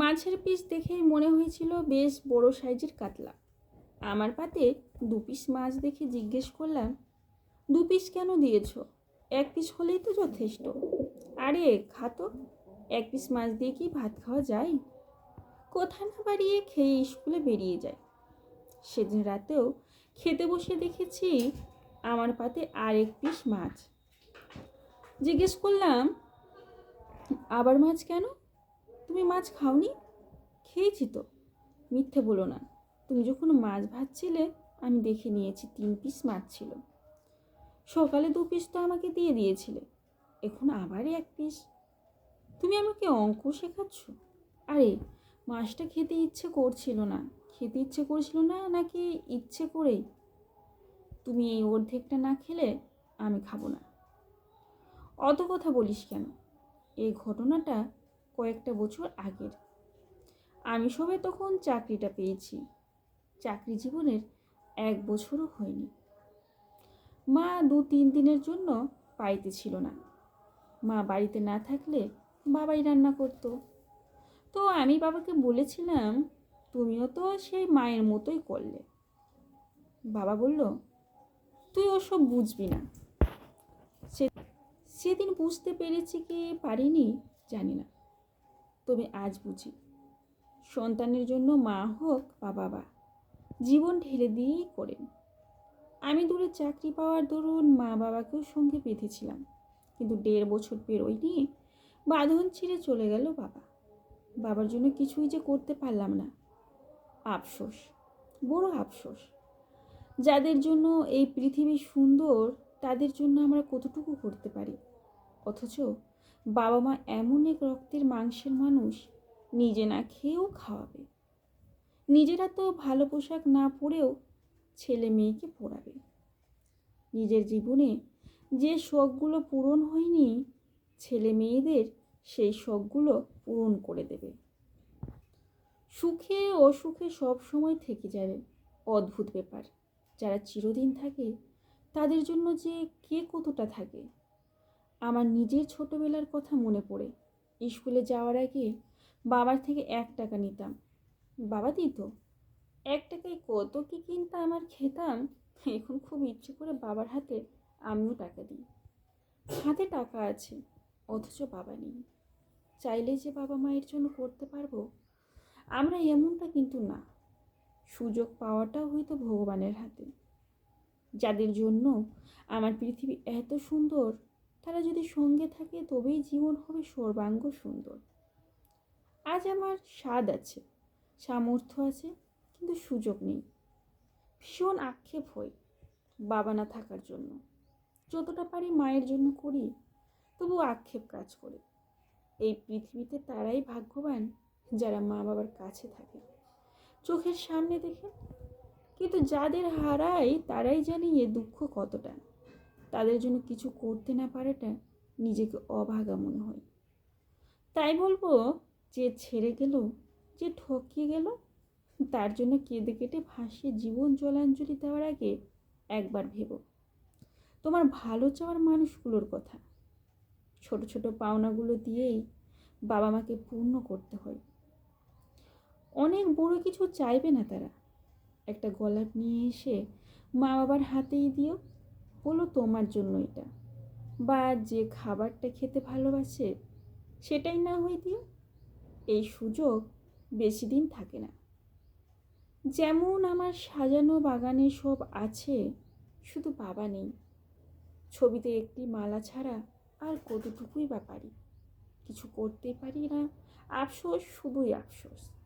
মাছের পিস দেখেই মনে হয়েছিল বেশ বড় সাইজের কাতলা। আমার পাতে দু পিস মাছ দেখে জিজ্ঞেস করলাম, দু পিস কেন দিয়েছ? এক পিস হলেই তো যথেষ্ট। আরে খাতো এক পিস মাছ দিয়ে কি ভাত খাওয়া যায়? কোথা না বাড়িয়ে খেয়ে স্কুলে বেরিয়ে যায়। সেদিন রাতেও খেতে বসে দেখেছি আমার পাতে আর এক পিস মাছ। জিজ্ঞেস করলাম, আবার মাছ কেন? তুমি মাছ খাওনি? খেয়েছি তো। মিথ্যে বলো না। তুমি যখন মাছ ভাজছিলে, আমি দেখে নিয়েছি তিন পিস মাছ ছিল। সকালে দু পিস তো আমাকে দিয়ে দিয়েছিলে। এখন আবার এক পিস তুমি আমাকে অঙ্ক শেখাচ্ছ? আরে, মাছটা খেতে ইচ্ছে করছিল না। খেতে ইচ্ছে করছিল না নাকি ইচ্ছে করেই? তুমি এই অর্ধেকটা না খেলে আমি খাব না। অত কথা বলিস কেন? এই ঘটনাটা কয়েকটা বছর আগের। আমি সবে তখন চাকরিটা পেয়েছি। চাকরি জীবনের এক বছরও হয়নি। মা দু তিন দিনের জন্য বাড়িতে ছিল না। মা বাড়িতে না থাকলে বাবাই রান্না করতো। তো আমি বাবাকে বলেছিলাম, তুমিও তো সেই মায়ের মতোই করলে। বাবা বলল, তুই ওসব বুঝবি না। সেদিন বুঝতে পেরেছি কি পারিনি, জানি না। তবে আজ বুঝি। সন্তানের জন্য মা হোক বা বাবা, জীবন ঢেলে দিয়েই করেন। আমি দূরে চাকরি পাওয়ার দরুন মা বাবাকেও সঙ্গে বেঁধেছিলাম কিন্তু দেড় বছর পেরোয়নি, বাঁধন ছিঁড়ে চলে গেল বাবা। বাবার জন্য কিছুই যে করতে পারলাম না। আফসোস, বড় আফসোস। যাদের জন্য এই পৃথিবী সুন্দর, তাদের জন্য আমরা কতটুকু করতে পারি? অথচ বাবা মা এমন এক রক্তের মাংসের মানুষ, নিজে না খেয়েও খাওয়াবে। নিজেরা তো ভালো পোশাক না পরেও ছেলে মেয়েকে পড়াবে নিজের জীবনে যে শখগুলো পূরণ হয়নি, ছেলে মেয়েদের সেই শখগুলো পূরণ করে দেবে। সুখে অসুখে সব সময় থেকে যাবে, অদ্ভুত ব্যাপার। যারা চিরদিন থাকে, তাদের জন্য যে কে কতটা থাকে আমার নিজের ছোটবেলার কথা মনে পড়ে। স্কুলে যাওয়ার আগে বাবার থেকে এক টাকা নিতাম। বাবা দিত, এক টাকায় কত কি কিনতাম আর খেতাম? এখন খুব ইচ্ছে করে বাবার হাতে আমিও টাকা দিই। হাতে টাকা আছে, অথচ বাবা নেই। চাইলে যে বাবা মায়ের জন্য করতে পারব, আমরা এমনটা কিন্তু না। সুযোগ পাওয়াটাও হয়তো ভগবানের হাতে। যাদের জন্য আমার পৃথিবী এত সুন্দর তারা যদি সঙ্গে থাকে, তবেই জীবন হবে সর্বাঙ্গ সুন্দর। আজ আমার স্বাদ আছে, সামর্থ্য আছে, কিন্তু সুযোগ নেই। ভীষণ আক্ষেপ হই বাবা না থাকার জন্য। যতটা পারি মায়ের জন্য করি তবু আক্ষেপ কাজ করে। এই পৃথিবীতে তারাই ভাগ্যবান যারা মা বাবার কাছে থাকে। চোখের সামনে দেখে কিন্তু যাদের হারাই তারাই জানে এ দুঃখ কতটা। তাদের জন্য কিছু করতে না পারাটা নিজেকে অভাগা মনে হয়। তাই বলব যে ছেড়ে গেল, যে ঠকিয়ে গেল, তার জন্য কেঁদে কেটে ভাসিয়ে জীবন জলাঞ্জলি দেওয়ার আগে একবার ভেবো। তোমার ভালো চাওয়ার মানুষগুলোর কথা। ছোট ছোট পাওনাগুলো দিয়েই বাবা মাকে পূর্ণ করতে হয়। অনেক বড় কিছু চাইবে না তারা। একটা গোলাপ নিয়ে এসে মা বাবার হাতেই দিও। বলো তোমার জন্য এটা। বা যে খাবারটা খেতে ভালোবাসে, সেটাই না হয়ে দিও। এই সুযোগ বেশি দিন থাকে না। যেমন আমার সাজানো বাগানে সব আছে, শুধু বাবা নেই। ছবিতে একটি মালা ছাড়া আর কতটুকুই বা পারি। কিছু করতে পারি না। আফসোস, শুধুই আফসোস।